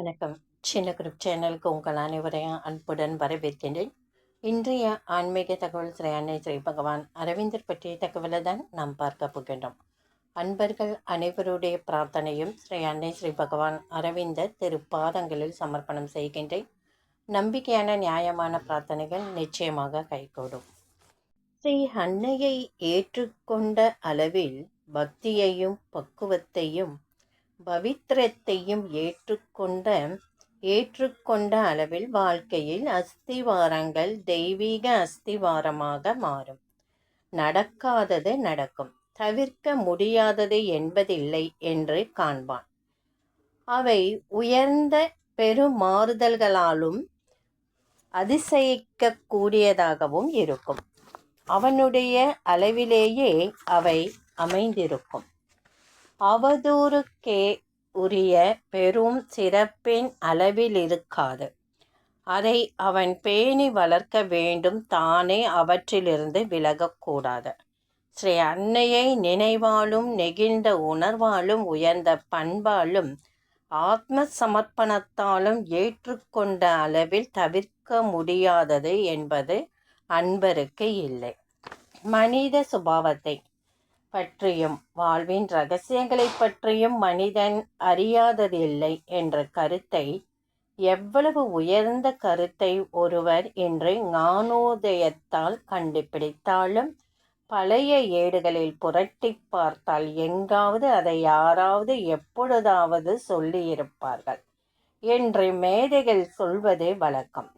வணக்கம். சின்ன குரூப் சேனலுக்கு உங்கள் அனைவரையும் அன்புடன் வரவேற்கின்றேன். இன்றைய ஆன்மீக தகவல் ஸ்ரீ அன்னை ஸ்ரீ பகவான் அரவிந்தர் பற்றிய தகவலை தான் நாம் பார்க்க போகின்றோம். அன்பர்கள் அனைவருடைய பிரார்த்தனையும் ஸ்ரீ அன்னை ஸ்ரீ பகவான் அரவிந்தர் திருப்பாதங்களில் சமர்ப்பணம் செய்கின்றேன். நம்பிக்கையான நியாயமான பிரார்த்தனைகள் நிச்சயமாக கைகூடும். ஸ்ரீ அன்னையை ஏற்றுக்கொண்ட அளவில் பக்தியையும் பக்குவத்தையும் பவித்திரத்தையும் ஏற்றுக்கொண்ட ஏற்றுக்கொண்ட அளவில் வாழ்க்கையில் அஸ்திவாரங்கள் தெய்வீக அஸ்திவாரமாக மாறும். நடக்காதது நடக்கும். தவிர்க்க முடியாதது என்பதில்லை என்று காண்பான். அவை உயர்ந்த பெருமாறுதல்களாலும் அதிசயிக்கக்கூடியதாகவும் இருக்கும். அவனுடைய அளவிலேயே அவை அமைந்திருக்கும். அவதூறுக்கே உரிய பெரும் சிறப்பின் அளவில் இருக்காது அதை அவன் பேணி வளர்க்க வேண்டும் தானே அவற்றிலிருந்து விலகக்கூடாது. ஸ்ரீ அன்னையை நினைவாலும் நெகிழ்ந்த உணர்வாலும் உயர்ந்த பண்பாலும் ஆத்ம சமர்ப்பணத்தாலும் ஏற்றுக்கொண்ட அளவில் தவிர்க்க முடியாதது என்பது அன்பருக்கு இல்லை. மனித சுபாவத்தை பற்றியும் வாழ்வின் ரகசியங்களை பற்றியும் மனிதன் அறியாததில்லை என்ற கருத்தை எவ்வளவு உயர்ந்த கருத்தை ஒருவர் இன்று ஞானோதயத்தால் கண்டுபிடித்தாலும் பழைய ஏடுகளில் புரட்டி பார்த்தால் எங்காவது அதை யாராவது எப்பொழுதாவது சொல்லியிருப்பார்கள் என்று மேதைகள் சொல்வது வழக்கம்.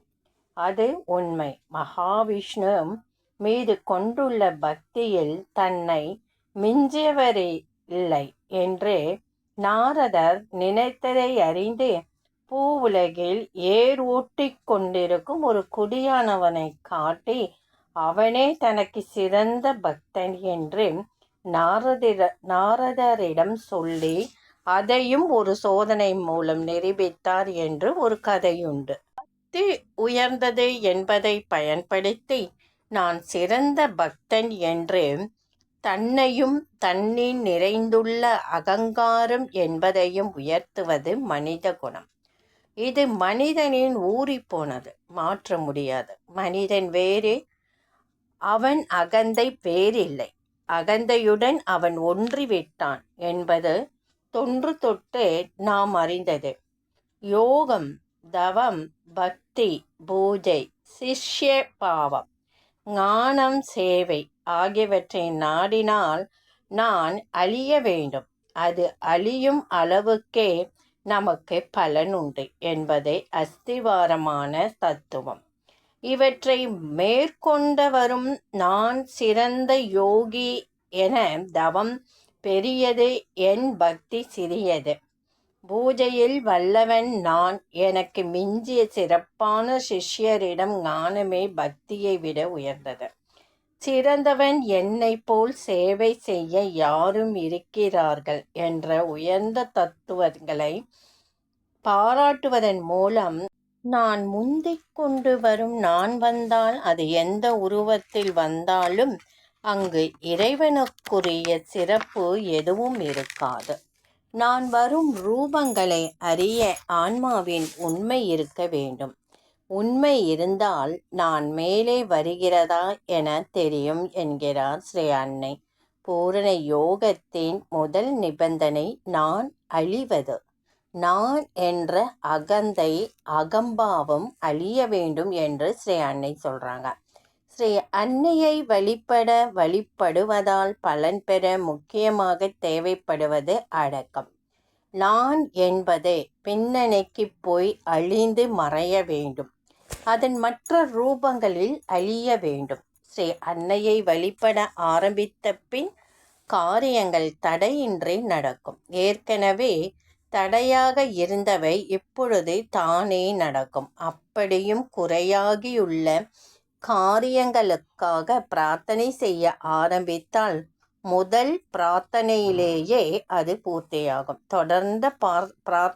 அது உண்மை. மகாவிஷ்ணு மீது கொண்டுள்ள பக்தியில் தன்னை மிஞ்சியவரே இல்லை என்று நாரதர் நினைத்ததை அறிந்து பூ உலகில் ஏர் ஊட்டி கொண்டிருக்கும் ஒரு குடியானவனை காட்டி அவனே தனக்கு சிறந்த பக்தன் என்று நாரதிர நாரதரிடம் சொல்லி அதையும் ஒரு சோதனை மூலம் நிரூபித்தார் என்று ஒரு கதையுண்டு. பக்தி உயர்ந்தது என்பதை பயன்படுத்தி நான் சிறந்த பக்தன் என்று தன்னையும் தன்னில் நிறைந்துள்ள அகங்காரம் என்பதையும் உயர்த்துவது மனித குணம். இது மனிதனின் ஊறி போனது மாற்ற முடியாது. மனிதன் வேறு அவன் அகந்தை பேரில்லை. அகந்தையுடன் அவன் ஒன்றிவிட்டான் என்பது தொன்று தொட்டு நாம் அறிந்தது. யோகம் தவம் பக்தி பூஜை சிஷ்ய பாவம். ஞானம் சேவை ஆகியவற்றை நாடினால் நான் அழிய வேண்டும். அது அழியும் அளவுக்கே நமக்கு பலன் உண்டு என்பதே அஸ்திவாரமான தத்துவம். இவற்றை மேற்கொண்டவரும் நான் சிறந்த யோகி என தவம் பெரியது என் பக்தி சிறியது. பூஜையில் வல்லவன் நான். எனக்கு மிஞ்சிய சிறப்பான சிஷ்யரிடம் ஞானமே பக்தியை விட உயர்ந்தது. சிறந்தவன் என்னை போல் சேவை செய்ய யாரும் இருக்கிறார்கள் என்ற உயர்ந்த தத்துவங்களை பாராட்டுவதன் மூலம் நான் முந்திக் கொண்டு வரும் நான் வந்தால் அது எந்த உருவத்தில் வந்தாலும் அங்கு இறைவனுக்குரிய சிறப்பு எதுவும் இருக்காது. நான் வரும் ரூபங்களை அறிய ஆன்மாவின் உண்மை இருக்க வேண்டும். உண்மை இருந்தால் நான் மேலே வருகிறதா என தெரியும் என்கிறார் ஸ்ரீ அன்னை. பூரண யோகத்தின் முதல் நிபந்தனை நான் அழிவது. நான் என்ற அகந்தை அகம்பாவம் அழிய வேண்டும் என்று ஸ்ரீ அன்னை சொல்கிறாங்க ஸ்ரீ அன்னையை வழிபட வழிபடுவதால் பலன் பெற முக்கியமாக தேவைப்படுவது அடக்கம். நான் என்பது பின்னணிக்கு போய் அழிந்து மறைய வேண்டும். அதன் மற்ற ரூபங்களில் அழிய வேண்டும். ஸ்ரீ அன்னையை வழிபட ஆரம்பித்த பின் காரியங்கள் தடையின்றி நடக்கும். ஏற்கனவே தடையாக இருந்தவை இப்பொழுது தானே நடக்கும். அப்படியும் குறையாகியுள்ள காரியங்களுக்காக பிரார்த்தனை செய்ய ஆரம்பித்தால் முதல் பிரார்த்தனையிலேயே அது பூர்த்தியாகும். தொடர்ந்து பார்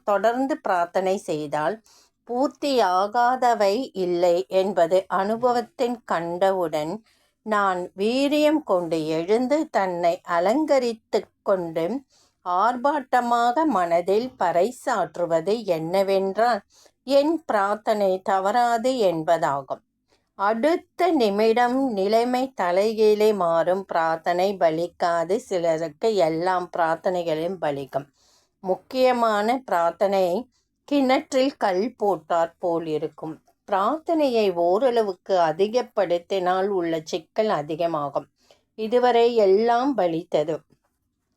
தொடர்ந்து பிரார்த்தனை செய்தால் பூர்த்தியாகாதவை இல்லை என்பது அனுபவத்தின் கண்டவுடன் நான் வீரியம் கொண்டு எழுந்து தன்னை அலங்கரித்து கொண்டு ஆர்ப்பாட்டமாக மனதில் பறைசாற்றுவது என்னவென்றால் என் பிரார்த்தனை தவறாது என்பதாகும். அடுத்த நிமிடம் நிலைமை தலைகீழே மாறும். பிரார்த்தனை பலிக்காது. சிலருக்கு எல்லாம் பிரார்த்தனைகளையும் பலிக்கும். முக்கியமான பிரார்த்தனை கிணற்றில் கல் போட்டாற் போல் இருக்கும். பிரார்த்தனையை ஓரளவுக்கு அதிகப்படுத்தினால் உள்ள சிக்கல் அதிகமாகும். இதுவரை எல்லாம் பலித்தது.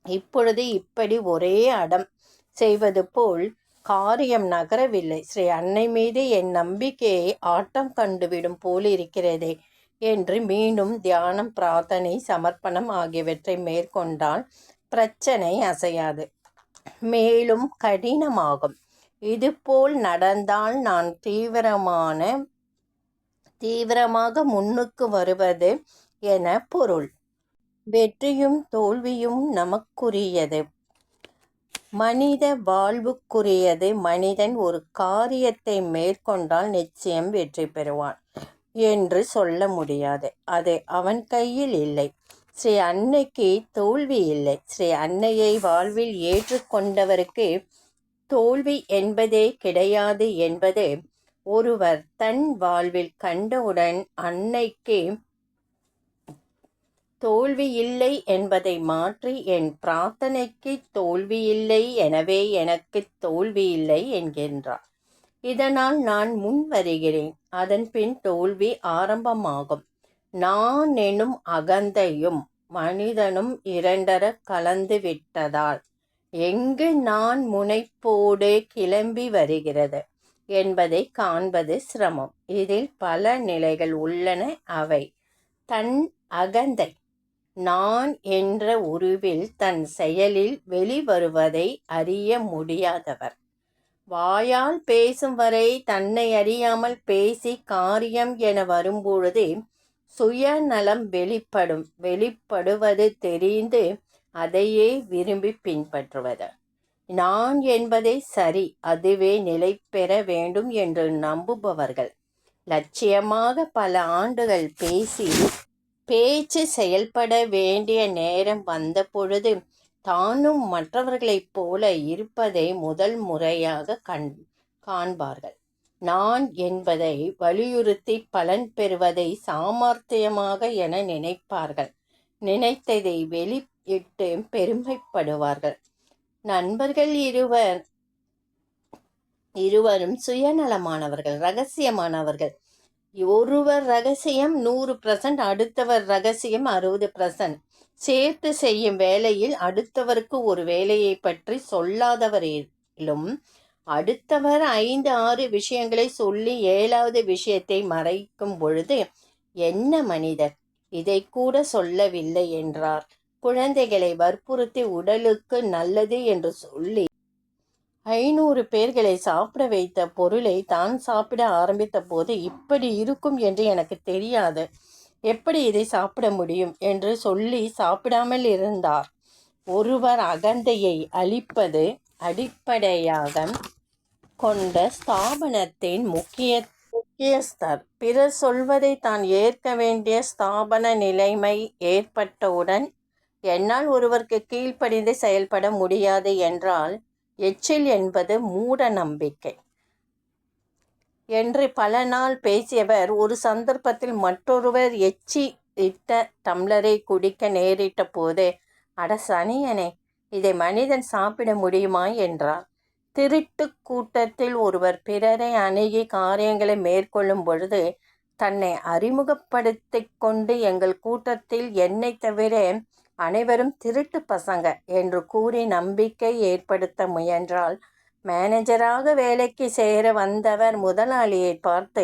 இப்பொழுது இப்படி ஒரே அடம் செய்வது போல் காரியம் நகரவில்லை. ஸ்ரீ அன்னை மீது என் நம்பிக்கையை ஆட்டம் கண்டுவிடும் போலிருக்கிறதே என்று மீண்டும் தியானம் பிரார்த்தனை சமர்ப்பணம் ஆகியவற்றை மேற்கொண்டால் பிரச்சனை அசையாது. மேலும் கடினமாகும். இதுபோல் நடந்தால் நான் தீவிரமான தீவிரமாக முன்னுக்கு வருவது என பொருள். வெற்றியும் தோல்வியும் நமக்குரியது. மனித வாழ்வுக்குரியது மனிதன் ஒரு காரியத்தை மேற்கொண்டால் நிச்சயம் வெற்றி பெறுவான் என்று சொல்ல முடியாது. அது அவன் கையில் இல்லை. ஸ்ரீ அன்னைக்கு தோல்வி இல்லை. ஸ்ரீ அன்னையை வாழ்வில் ஏற்றுக்கொண்டவருக்கு தோல்வி என்பதே கிடையாது என்பது ஒருவர் தன் வாழ்வில் கண்டவுடன் அன்னைக்கு தோல்வி இல்லை என்பதை மாற்றி என் பிரார்த்தனைக்கு தோல்வி இல்லை எனவே எனக்கு தோல்வி இல்லை என்கின்றார். இதனால் நான் முன் வருகிறேன். அதன் பின் தோல்வி ஆரம்பமாகும். நான் எனும் அகந்தையும் மனிதனும் இரண்டர கலந்து விட்டதால் எங்கு நான் முனைப்போடு கிளம்பி வருகிறது என்பதை காண்பது சிரமம். இதில் பல நிலைகள் உள்ளன. அவை தன் அகந்தை நான் என்ற உருவில் தன் செயலில் வெளிவருவதை அறிய முடியாதவர். வாயால் பேசும் வரை தன்னை அறியாமல் பேசி காரியம் என வரும்பொழுது சுயநலம் வெளிப்படும் வெளிப்படுவது தெரிந்து அதையே விரும்பி பின்பற்றுவது. நான் என்பதை சரி அதுவே நிலை பெற வேண்டும் என்று நம்புபவர்கள். லட்சியமாக பல ஆண்டுகள் பேசி பேச்சு செயல்பட வேண்டிய நேரம் வந்த பொழுது தானும் மற்றவர்களைப் போல இருப்பதை முதல் முறையாக கண் காண்பார்கள். நான் என்பதை வலியுறுத்தி பலன் பெறுவதை சாமர்த்தியமாக என நினைப்பார்கள். நினைத்ததை வெளியிட்டு பெருமைப்படுவார்கள். நண்பர்கள் இருவர் இருவரும் சுயநலமானவர்கள் ரகசியமானவர்கள். ஒருவர் ரகசியம் நூறு பர்சன்ட் அடுத்தவர் ரகசியம் அறுபது பர்சன்ட் சேர்த்து செய்யும் வேலையில் அடுத்தவருக்கு ஒரு வேலையை பற்றி சொல்லாதவரிலும் அடுத்தவர் ஐந்து ஆறு விஷயங்களை சொல்லி ஏழாவது விஷயத்தை மறைக்கும் பொழுது என்ன மனிதர் இதை கூட சொல்லவில்லை என்றார். குழந்தைகளை வற்புறுத்தி உடலுக்கு நல்லது என்று சொல்லி ஐநூறு பேர்களை சாப்பிட வைத்த பொருளை தான் சாப்பிட ஆரம்பித்த போது இப்படி இருக்கும் என்று எனக்கு தெரியாது. எப்படி இதை சாப்பிட முடியும் என்று சொல்லி சாப்பிடாமல் இருந்தார். ஒருவர் அகந்தையை அழிப்பது அடிப்படையாக கொண்ட ஸ்தாபனத்தின் முக்கிய முக்கியஸ்தர். பிறர் சொல்வதை தான் ஏற்க வேண்டிய ஸ்தாபன நிலைமை ஏற்பட்டவுடன் என்னால் ஒருவருக்கு கீழ்ப்படிந்து செயல்பட முடியாது என்றால் எச்சில் என்பது மூட நம்பிக்கை. என்று பல நாள் பேசியவர் ஒரு சந்தர்ப்பத்தில் மற்றொருவர் எச்சி இட்ட டம்ளரை குடிக்க நேரிட்ட போது அட சனியனே இதை மனிதன் சாப்பிட முடியுமா? என்றார். திருட்டு கூட்டத்தில் ஒருவர் பிறரை அணுகி காரியங்களை மேற்கொள்ளும் பொழுது தன்னை அறிமுகப்படுத்தி கொண்டு எங்கள் கூட்டத்தில் என்னை தவிர அனைவரும் திருட்டு பசங்க என்று கூறி நம்பிக்கை ஏற்படுத்த முயன்றால் மேனேஜராக வேலைக்கு சேர வந்தவர் முதலாளியை பார்த்து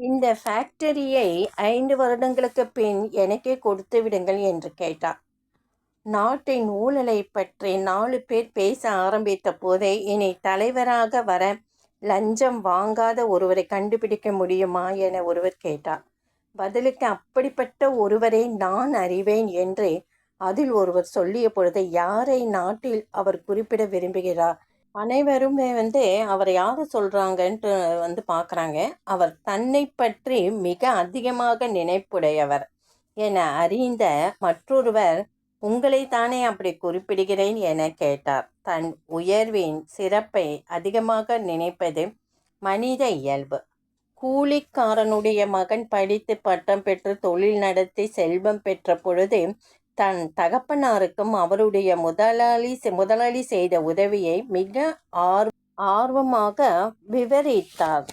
இந்த ஃபேக்டரியை ஐந்து வருடங்களுக்கு பின் எனக்கே கொடுத்து விடுங்கள் என்று கேட்டார். நாட்டின் ஊழலை பற்றி நாலு பேர் பேச ஆரம்பித்த போதே இனி தலைவராக வர லஞ்சம் வாங்காத ஒருவரை கண்டுபிடிக்க முடியுமா என ஒருவர் கேட்டார். பதிலுக்கு அப்படிப்பட்ட ஒருவரை நான் அறிவேன் என்று அதில் ஒருவர் சொல்லிய பொழுது யாரை நாட்டில் அவர் குறிப்பிட விரும்புகிறார்? அனைவருமே வந்து அவர் யார் சொல்கிறாங்கன்ட்டு வந்து பார்க்குறாங்க அவர் தன்னை பற்றி மிக அதிகமாக நினைப்புடையவர். என அறிந்த மற்றொருவர் உங்களை தானே அப்படி குறிப்பிடுகிறேன் என கேட்டார். தன் உயர்வின் சிறப்பை அதிகமாக நினைப்பது மனித இயல்பு. கூலிக்காரனுடைய மகன் படித்து பட்டம் பெற்று தொழில் நடத்தி செல்வம் பெற்ற பொழுது தன் தகப்பனாருக்கும் அவருடைய முதலாளி முதலாளி செய்த உதவியை மிக ஆர் ஆர்வமாக விவரித்தார்.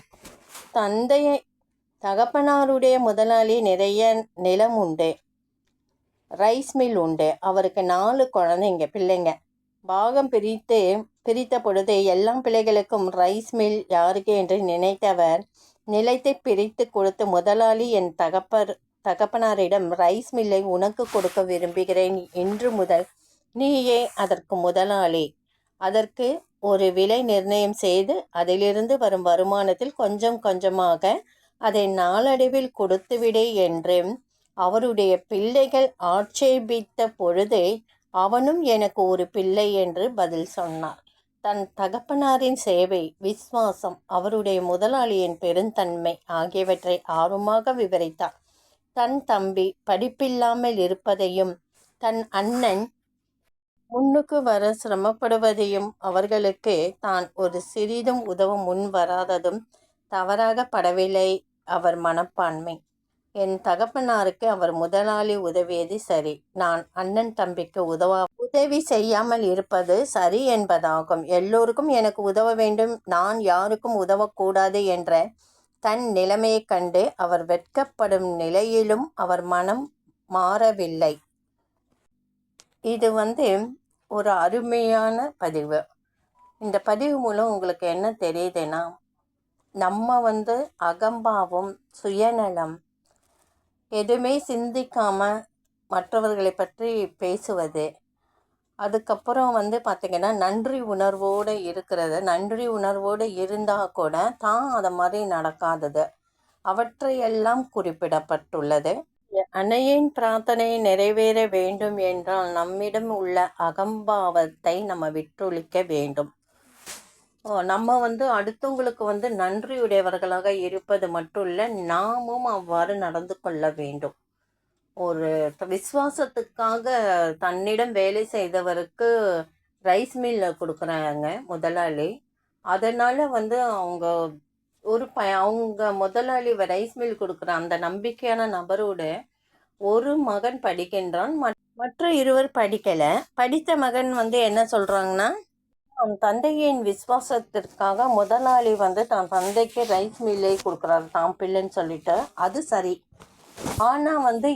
தந்தையை தகப்பனாருடைய முதலாளி நிறைய நிலம் உண்டு ரைஸ் மில் உண்டு. அவருக்கு நாலு குழந்தைங்க பிள்ளைங்க. பாகம் பிரித்து பிரித்த பொழுது எல்லா பிள்ளைகளுக்கும் ரைஸ் மில் யாருக்கு என்று நினைத்தவர் நிலத்தை பிரித்து கொடுத்து முதலாளி என் தகப்பர் தகப்பனாரிடம் ரைஸ் மில்லை உனக்கு கொடுக்க விரும்புகிறேன் இன்று முதல். நீயே அதற்கு முதலாளி. அதற்கு ஒரு விலை நிர்ணயம் செய்து அதிலிருந்து வரும் வருமானத்தில் கொஞ்சம் கொஞ்சமாக அதை நாளடைவில் கொடுத்துவிடு என்றும் அவருடைய பிள்ளைகள் ஆட்சேபித்த பொழுது அவனும் எனக்கு ஒரு பிள்ளை என்று பதில் சொன்னார். தன் தகப்பனாரின் சேவை விஸ்வாசம் அவருடைய முதலாளியின் பெருந்தன்மை ஆகியவற்றை ஆர்வமாக விவரித்தார். தன் தம்பி படிப்பில்லாமல் இருப்பதையும் தன் அண்ணன் முன்னுக்கு வர சிரமப்படுவதையும் அவர்களுக்கு தான் ஒரு சிறிதும் உதவ முன் வராததும் தவறாக படவில்லை அவர் மனப்பான்மை. என் தகப்பனாருக்கு அவர் முதலாளி உதவியது சரி. நான் அண்ணன் தம்பிக்கு உதவா உதவி செய்யாமல் இருப்பது சரி என்பதாகும். எல்லோருக்கும் எனக்கு உதவ வேண்டும். நான் யாருக்கும் உதவக்கூடாது என்ற தன் நிலைமையைக் கண்டு அவர் வெட்கப்படும் நிலையிலும் அவர் மனம் மாறவில்லை. இது வந்து ஒரு அருமையான பதிவு. இந்த பதிவு மூலம் உங்களுக்கு என்ன தெரியுதுன்னா நம்ம வந்து அகம்பாவம் சுயநலம் எதுவுமே சிந்திக்காமல் மற்றவர்களை பற்றி பேசுவது அதுக்கப்புறம் வந்து பார்த்திங்கன்னா நன்றி உணர்வோடு இருக்கிறது. நன்றி உணர்வோடு இருந்தால் கூட தான் அதை மாதிரி நடக்காதது. அவற்றையெல்லாம் குறிப்பிடப்பட்டுள்ளது. அன்னையின் பிரார்த்தனை நிறைவேற வேண்டும் என்றால் நம்மிடம் உள்ள அகம்பாவத்தை நம்ம விற்றொழிக்க வேண்டும். நம்ம வந்து அடுத்தவங்களுக்கு வந்து நன்றியுடையவர்களாக இருப்பது மட்டும் இல்லை நாமும் அவ்வாறு நடந்து கொள்ள வேண்டும். ஒரு விசுவாசத்துக்காக தன்னிடம் வேலை செய்தவருக்கு ரைஸ் மில்ல கொடுக்குறாங்க முதலாளி. அதனால் வந்து அவங்க ஒரு ப அவங்க முதலாளி ரைஸ் மில் கொடுக்குற அந்த நம்பிக்கையான நபரோட ஒரு மகன் படிக்கின்றான். மற்ற இருவர் படிக்கலை. படித்த மகன் வந்து என்ன சொல்கிறாங்கன்னா அவன் தந்தையின் விசுவாசத்திற்காக முதலாளி வந்து தான் தந்தைக்கு ரைஸ் மில்லே கொடுக்குறாரு. தான் பிள்ளைன்னு சொல்லிட்டு. அது சரி. ஆனால் வந்து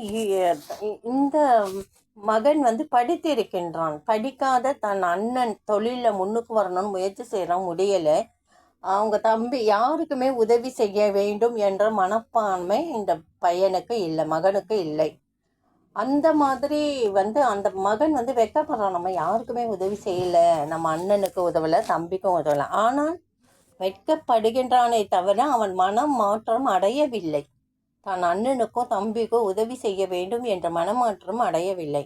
இந்த மகன் வந்து படித்திருக்கின்றான். படிக்காத தன் அண்ணன் தொழிலில் முன்னுக்கு வரணும்னு முயற்சி செய்கிறான் முடியலை. அவங்க தம்பி யாருக்குமே உதவி செய்ய வேண்டும் என்ற மனப்பான்மை இந்த பையனுக்கு இல்லை மகனுக்கு இல்லை. அந்த மாதிரி வந்து அந்த மகன் வந்து வெக்கப்படுறான். நம்ம யாருக்குமே உதவி செய்யலை நம்ம அண்ணனுக்கு உதவலை தம்பிக்கும் உதவலை. ஆனால் வெட்கப்படுகின்றானே தவிர அவன் மனம் மாற்றம் அடையவில்லை. தான் அண்ணனுக்கோ தம்பிக்கோ உதவி செய்ய வேண்டும் என்ற மனமாற்றம் அடையவில்லை.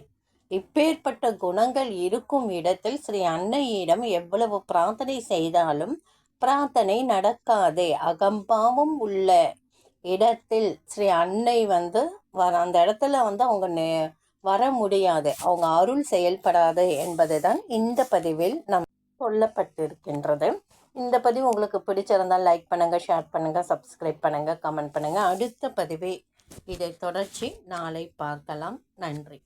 இப்பேற்பட்ட குணங்கள் இருக்கும் இடத்தில் ஸ்ரீ அன்னையிடம் எவ்வளவு பிரார்த்தனை செய்தாலும் பிரார்த்தனை நடக்காதே. அகம்பாவம் உள்ள இடத்தில் ஸ்ரீ அன்னை வந்து வர அந்த இடத்துல வந்து அவங்க நே வர முடியாது. அவங்க அருள் செயல்படாது என்பது தான் இந்த பதிவில் நம் சொல்லப்பட்டிருக்கின்றது. இந்த பதிவு உங்களுக்கு பிடிச்சிருந்தால் லைக் பண்ணுங்கள் ஷேர் பண்ணுங்கள் சப்ஸ்கிரைப் பண்ணுங்கள் கமெண்ட் பண்ணுங்கள் அடுத்த பதிவை இதை தொடர்ச்சி நாளை பார்க்கலாம். நன்றி.